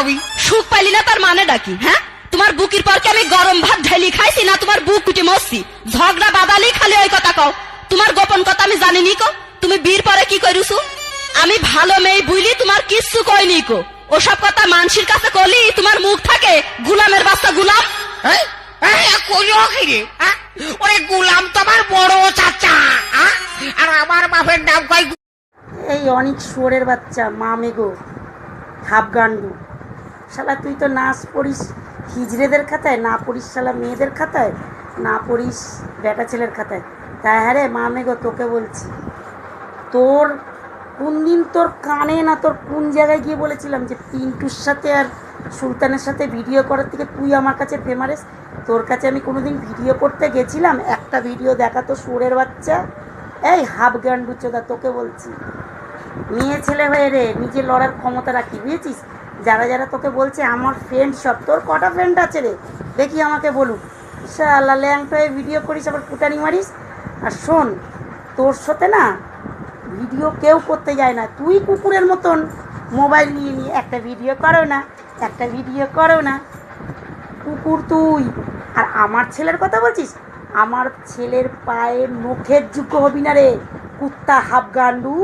হবি সুখ পাইলি না তার মানে ডাকি হ্যাঁ? তোমার বুকির পর কি আমি গরম ভাত ঢেলি খাইছি না তোমার বুক কুটি মরছি? ঝগড়া বাদালি খালি ওই কথা কও। তোমার গোপন কথা আমি জানি নি কো। তুমি বীর পরে কি করিছু আমি ভালো মেয়ে বুঝলি তোমার কিচ্ছু কইনি কো। ওসব কথা মানসির কাছে কলি তোমার মুখ থাকে গুলামের বাচ্চা গুলাম। হ্যাঁ? ওরে গুলাম তোমার বড় চাচা? আর আমার বাপের নাম কই এই অনেক শুয়োরের বাচ্চা মা মেগো হাফগান্ডু শালা, তুই তো নাচ পড়িস হিজড়েদের খাতায়, না পড়িস শালা মেয়েদের খাতায়, না পড়িস বেটা ছেলের খাতায়। তাই হ্যাঁ রে, মা মেগো তোকে বলছি, তোর কোন দিন তোর কানে না তোর কোন জায়গায় গিয়ে বলেছিলাম যে পিন্টুর সাথে আর সুলতানের সাথে ভিডিও করার থেকে তুই আমার কাছে ফেমারেস তোর কাছে আমি কোনো দিন ভিডিও করতে গেছিলাম? একটা ভিডিও দেখা তো সুরের বাচ্চা? এই হাফ গান্ডু চোদা তোকে বলছি। মেয়ে ছেলে হয়ে রে, নিজে লড়ার ক্ষমতা রাখি, বুঝেছিস? যারা যারা তোকে বলছে, আমার ফ্রেন্ড সব, তোর কটা ফ্রেন্ড আছে রে? দেখি আমাকে বলুক। শালা ল্যাংটা হয়ে ভিডিও করিস, আবার ফুটানি মারিস? আর শোন, তোর সাথে না ভিডিও কেউ করতে যায় না। তুই কুকুরের মতন মোবাইল নিয়ে নিয়ে একটা ভিডিও করো না, একটা ভিডিও করো না। কুকুর তুই। আর আমার ছেলের কথা বলছিস? আমার ছেলের পায়ে মুখের যোগ্য হবি না রে। কুত্তা হাফ গান্ডু